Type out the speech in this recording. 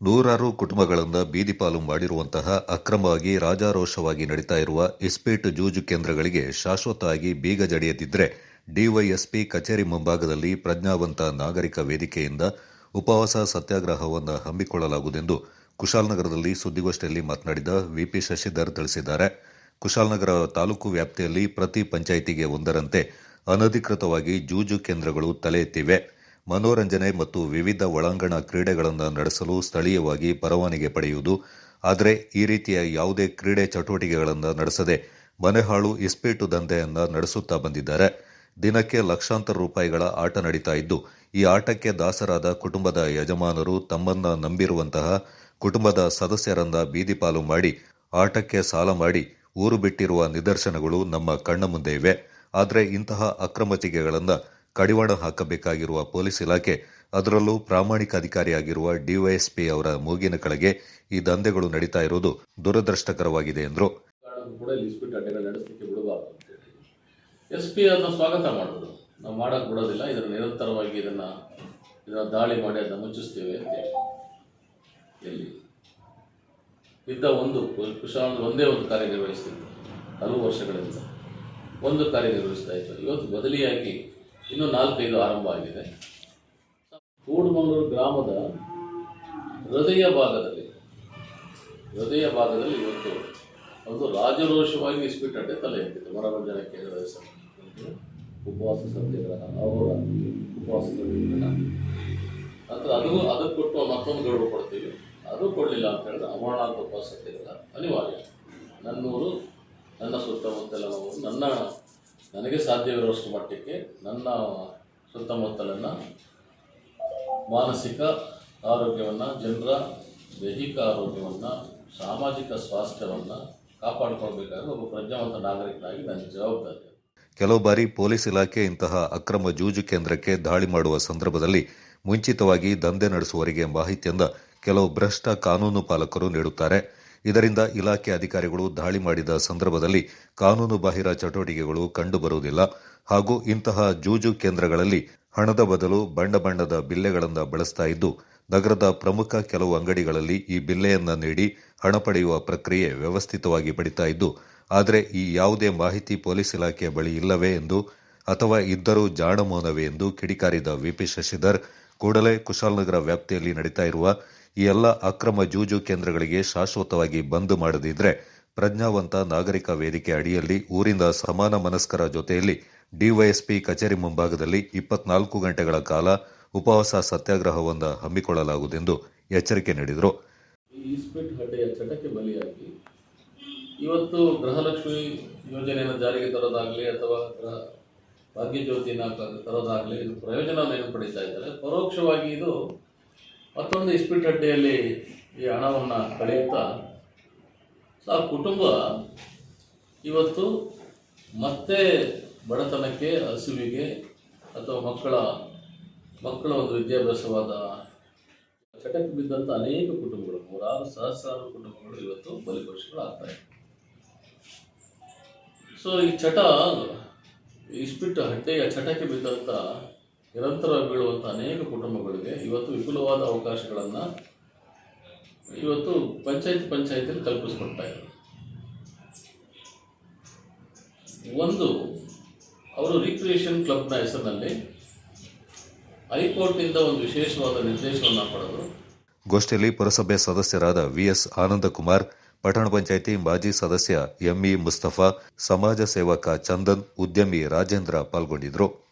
ನೂರಾರು ಕುಟುಂಬಗಳಿಂದ ಬೀದಿಪಾಲು ಮಾಡಿರುವಂತಹ ಅಕ್ರಮವಾಗಿ ರಾಜಾರೋಷವಾಗಿ ನಡೀತಾ ಇರುವ ಇಸ್ಪೀಟ್ ಜೂಜು ಕೇಂದ್ರಗಳಿಗೆ ಶಾಶ್ವತವಾಗಿ ಬೀಗ ಜಡಿಯದಿದ್ದರೆ ಡಿವೈಎಸ್ಪಿ ಕಚೇರಿ ಮುಂಭಾಗದಲ್ಲಿ ಪ್ರಜ್ಞಾವಂತ ನಾಗರಿಕ ವೇದಿಕೆಯಿಂದ ಉಪವಾಸ ಸತ್ಯಾಗ್ರಹವನ್ನು ಹಮ್ಮಿಕೊಳ್ಳಲಾಗುವುದೆಂದು ಕುಶಾಲನಗರದಲ್ಲಿ ಸುದ್ದಿಗೋಷ್ಠಿಯಲ್ಲಿ ಮಾತನಾಡಿದ ವಿಪಿ ಶಶಿಧರ್ ತಿಳಿಸಿದ್ದಾರೆ. ಕುಶಾಲನಗರ ತಾಲೂಕು ವ್ಯಾಪ್ತಿಯಲ್ಲಿ ಪ್ರತಿ ಪಂಚಾಯಿತಿಗೆ ಒಂದರಂತೆ ಅನಧಿಕೃತವಾಗಿ ಜೂಜು ಕೇಂದ್ರಗಳು ತಲೆ ಎತ್ತಿವೆ. ಮನೋರಂಜನೆ ಮತ್ತು ವಿವಿಧ ಒಳಾಂಗಣ ಕ್ರೀಡೆಗಳನ್ನು ನಡೆಸಲು ಸ್ಥಳೀಯವಾಗಿ ಪರವಾನಗಿ ಪಡೆಯುವುದು. ಆದರೆ ಈ ರೀತಿಯ ಯಾವುದೇ ಕ್ರೀಡೆ ಚಟುವಟಿಕೆಗಳನ್ನು ನಡೆಸದೆ ಮನೆಹಾಳು ಇಸ್ಪೀಟು ದಂಧೆಯನ್ನು ನಡೆಸುತ್ತಾ ಬಂದಿದ್ದಾರೆ. ದಿನಕ್ಕೆ ಲಕ್ಷಾಂತರ ರೂಪಾಯಿಗಳ ಆಟ ನಡೀತಾ ಇದ್ದು, ಈ ಆಟಕ್ಕೆ ದಾಸರಾದ ಕುಟುಂಬದ ಯಜಮಾನರು ತಮ್ಮನ್ನ ನಂಬಿರುವಂತಹ ಕುಟುಂಬದ ಸದಸ್ಯರನ್ನ ಬೀದಿಪಾಲು ಮಾಡಿ, ಆಟಕ್ಕೆ ಸಾಲ ಮಾಡಿ ಊರು ಬಿಟ್ಟಿರುವ ನಿದರ್ಶನಗಳು ನಮ್ಮ ಕಣ್ಣ ಮುಂದೆ ಇವೆ. ಆದರೆ ಇಂತಹ ಅಕ್ರಮ ಅಕ್ರಮಚಿಕೆಗಳನ್ನು ಕಡಿವಾಣ ಹಾಕಬೇಕಾಗಿರುವ ಪೊಲೀಸ್ ಇಲಾಖೆ, ಅದರಲ್ಲೂ ಪ್ರಾಮಾಣಿಕ ಅಧಿಕಾರಿಯಾಗಿರುವ ಡಿವೈಎಸ್ಪಿ ಅವರ ಮೂಗಿನ ಕೆಳಗೆ ಈ ದಂಧೆಗಳು ನಡೀತಾ ಇರುವುದು ದುರದೃಷ್ಟಕರವಾಗಿದೆ ಎಂದರು. ಎಸ್ಪಿ ಅದನ್ನು ಸ್ವಾಗತ ಮಾಡೋದು ನಾವು ಮಾಡೋಕ್ಕೆ ಬಿಡೋದಿಲ್ಲ, ಇದರ ನಿರಂತರವಾಗಿ ಇದನ್ನು ಇದನ್ನು ದಾಳಿ ಮಾಡಿ ಅದನ್ನು ಮುಚ್ಚಿಸ್ತೇವೆ ಅಂತೇಳಿ ಎಲ್ಲಿ? ಇದ್ದ ಒಂದು ಕುಶಾಲ ಒಂದೇ ಒಂದು ಕಾರ್ಯನಿರ್ವಹಿಸ್ತಿತ್ತು ಹಲವು ವರ್ಷಗಳಿಂದ. ಒಂದು ಕಾರ್ಯನಿರ್ವಹಿಸ್ತಾ ಇತ್ತು ಇವತ್ತು ಬದಲಿಯಾಗಿ ಇನ್ನೂ ನಾಲ್ಕೈದು ಆರಂಭ ಆಗಿದೆ. ಕೂಡುಮಂಗಳೂರು ಗ್ರಾಮದ ಹೃದಯ ಭಾಗದಲ್ಲಿ ಹೃದಯ ಭಾಗದಲ್ಲಿ ಇವತ್ತು ಒಂದು ರಾಜರೋಷವಾಗಿ ಇಸ್ಪೀಟ್ ಅಡ್ಡೆ ತಲೆ ಎತ್ತಿತ್ತು. ಮನೋರಂಜನೆ ಹೆಸರು ಉಪವಾಸ ಸತ್ಯಾಗ್ರಹ ಅವರ ಉಪವಾಸ ಸತ್ಯಾಗ್ರಹ ನಂತರ ಅದು, ಅದಕ್ಕೆ ಕೊಟ್ಟು ಮತ್ತೊಂದು ಗೌರವ ಕೊಡ್ತೀವಿ. ಅದು ಕೊಡಲಿಲ್ಲ ಅಂತ ಹೇಳಿದ್ರೆ ಅಮರನಾಥ ಉಪವಾಸ ಸತ್ಯಾಗ್ರಹ ಅನಿವಾರ್ಯ. ನನ್ನೂರು, ನನ್ನ ಸುತ್ತಮುತ್ತಲಿನವರು, ನನ್ನ ನನಗೆ ಸಾಧ್ಯವಿರುವಷ್ಟು ಮಟ್ಟಕ್ಕೆ ನನ್ನ ಸುತ್ತಮುತ್ತಲನ್ನು ಮಾನಸಿಕ ಆರೋಗ್ಯವನ್ನು, ಜನರ ದೈಹಿಕ ಆರೋಗ್ಯವನ್ನು, ಸಾಮಾಜಿಕ ಸ್ವಾಸ್ಥ್ಯವನ್ನು ಕಾಪಾಡಿಕೊಳ್ಬೇಕಾದ್ರೆ ಒಬ್ಬ ಪ್ರಜ್ಞಾವಂತ ನಾಗರಿಕನಾಗಿ ನನ್ನ ಜವಾಬ್ದಾರಿ. ಕೆಲವು ಬಾರಿ ಪೊಲೀಸ್ ಇಲಾಖೆ ಇಂತಹ ಅಕ್ರಮ ಜೂಜು ಕೇಂದ್ರಕ್ಕೆ ದಾಳಿ ಮಾಡುವ ಸಂದರ್ಭದಲ್ಲಿ ಮುಂಚಿತವಾಗಿ ದಂಧೆ ನಡೆಸುವವರಿಗೆ ಮಾಹಿತಿಯಿಂದ ಕೆಲವು ಭ್ರಷ್ಟ ಕಾನೂನು ಪಾಲಕರು ನೀಡುತ್ತಾರೆ. ಇದರಿಂದ ಇಲಾಖೆ ಅಧಿಕಾರಿಗಳು ದಾಳಿ ಮಾಡಿದ ಸಂದರ್ಭದಲ್ಲಿ ಕಾನೂನು ಬಾಹಿರ ಚಟುವಟಿಕೆಗಳು ಕಂಡುಬರುವುದಿಲ್ಲ ಹಾಗೂ ಇಂತಹ ಜೂಜು ಕೇಂದ್ರಗಳಲ್ಲಿ ಹಣದ ಬದಲು ಬಣ್ಣ ಬಣ್ಣದ ಬಿಲ್ಲೆಗಳನ್ನು ಬಳಸ್ತಾ ಇದ್ದು, ನಗರದ ಪ್ರಮುಖ ಕೆಲವು ಅಂಗಡಿಗಳಲ್ಲಿ ಈ ಬಿಲ್ಲೆಯನ್ನ ನೀಡಿ ಹಣ ಪಡೆಯುವ ಪ್ರಕ್ರಿಯೆ ವ್ಯವಸ್ಥಿತವಾಗಿ ಪಡಿತಾ ಇದ್ದು, ಆದರೆ ಈ ಯಾವುದೇ ಮಾಹಿತಿ ಪೊಲೀಸ್ ಇಲಾಖೆಯ ಬಳಿ ಇಲ್ಲವೇ ಎಂದು ಅಥವಾ ಇದ್ದರೂ ಜಾಣಮೌನವೇ ಎಂದು ಕಿಡಿಕಾರಿದ ವಿಪಿ ಶಶಿಧರ್ ಕೂಡಲೇ ಕುಶಾಲನಗರ ವ್ಯಾಪ್ತಿಯಲ್ಲಿ ನಡೀತಾ ಇರುವ ಈ ಎಲ್ಲ ಅಕ್ರಮ ಜೂಜು ಕೇಂದ್ರಗಳಿಗೆ ಶಾಶ್ವತವಾಗಿ ಬಂದ್ ಮಾಡದಿದ್ರೆ ಪ್ರಜ್ಞಾವಂತ ನಾಗರಿಕ ವೇದಿಕೆ ಅಡಿಯಲ್ಲಿ ಊರಿಂದ ಸಮಾನ ಮನಸ್ಕರ ಜೊತೆಯಲ್ಲಿ ಡಿವೈಎಸ್ಪಿ ಕಚೇರಿ ಮುಂಭಾಗದಲ್ಲಿ ಇಪ್ಪತ್ನಾಲ್ಕು ಗಂಟೆಗಳ ಕಾಲ ಉಪವಾಸ ಸತ್ಯಾಗ್ರಹವನ್ನು ಹಮ್ಮಿಕೊಳ್ಳಲಾಗುವುದೆಂದು ಎಚ್ಚರಿಕೆ ನೀಡಿದರು. ಇವತ್ತು ಗೃಹಲಕ್ಷ್ಮಿ ಯೋಜನೆಯನ್ನು ಜಾರಿಗೆ ತರೋದಾಗಲಿ ಅಥವಾ ಭಾಗ್ಯಜ್ಯೋತಿನ ತರೋದಾಗಲಿ ಪ್ರಯೋಜನವನ್ನು ಪಡೀತಾ ಇದ್ದಾರೆ? ಪರೋಕ್ಷವಾಗಿ ಇದು ಮತ್ತೊಂದು ಇಸ್ಪೀಟ್ ಅಡ್ಡೆಯಲ್ಲಿ ಈ ಹಣವನ್ನು ಕಳೆಯುತ್ತಾ ಆ ಕುಟುಂಬ ಇವತ್ತು ಮತ್ತೆ ಬಡತನಕ್ಕೆ, ಹಸುವಿಗೆ ಅಥವಾ ಮಕ್ಕಳ ಮಕ್ಕಳ ಒಂದು ವಿದ್ಯಾಭ್ಯಾಸವಾದ ಚಟಕ್ಕೆ ಬಿದ್ದಂಥ ಅನೇಕ ಕುಟುಂಬಗಳು, ನೂರಾರು ಸಹಸ್ರಾರು ಕುಟುಂಬಗಳು ಇವತ್ತು ಬಲಿಪಶುಗಳಾಗ್ತಾ ಇದೆ ಸೊ ಈ ಚಟ ಇಸ್ಪಿಟ್ಟು ಹಟ್ಟೆಯ ಚಟಕ್ಕೆ ಬಿದ್ದಂಥ ನಿರಂತರವಾಗಿ ಬೀಳುವಂಥ ಅನೇಕ ಕುಟುಂಬಗಳಿಗೆ ಇವತ್ತು ವಿಪುಲವಾದ ಅವಕಾಶಗಳನ್ನು ಇವತ್ತು ಪಂಚಾಯತ್ ಪಂಚಾಯತಿಯಲ್ಲಿ ಕಲ್ಪಿಸ್ಕೊಡ್ತಾ ಇದ್ದಾರೆ. ಒಂದು, ಅವರು ರಿಕ್ರಿಯೇಷನ್ ಕ್ಲಬ್ನ ಹೆಸರಿನಲ್ಲಿ ಹೈಕೋರ್ಟ್ನಿಂದ ಒಂದು ವಿಶೇಷವಾದ ನಿರ್ದೇಶನವನ್ನು ಪಡೆದರು. ಗೋಷ್ಠಿಯಲ್ಲಿ ಪುರಸಭೆ ಸದಸ್ಯರಾದ ವಿಎಸ್ ಆನಂದಕುಮಾರ್, ಪಟ್ಟಣ ಪಂಚಾಯಿತಿ ಮಾಜಿ ಸದಸ್ಯ ಎಂಇ ಮುಸ್ತಫಾ, ಸಮಾಜ ಸೇವಕ ಚಂದನ್, ಉದ್ಯಮಿ ರಾಜೇಂದ್ರ ಪಾಲ್ಗೊಂಡಿದ್ದರು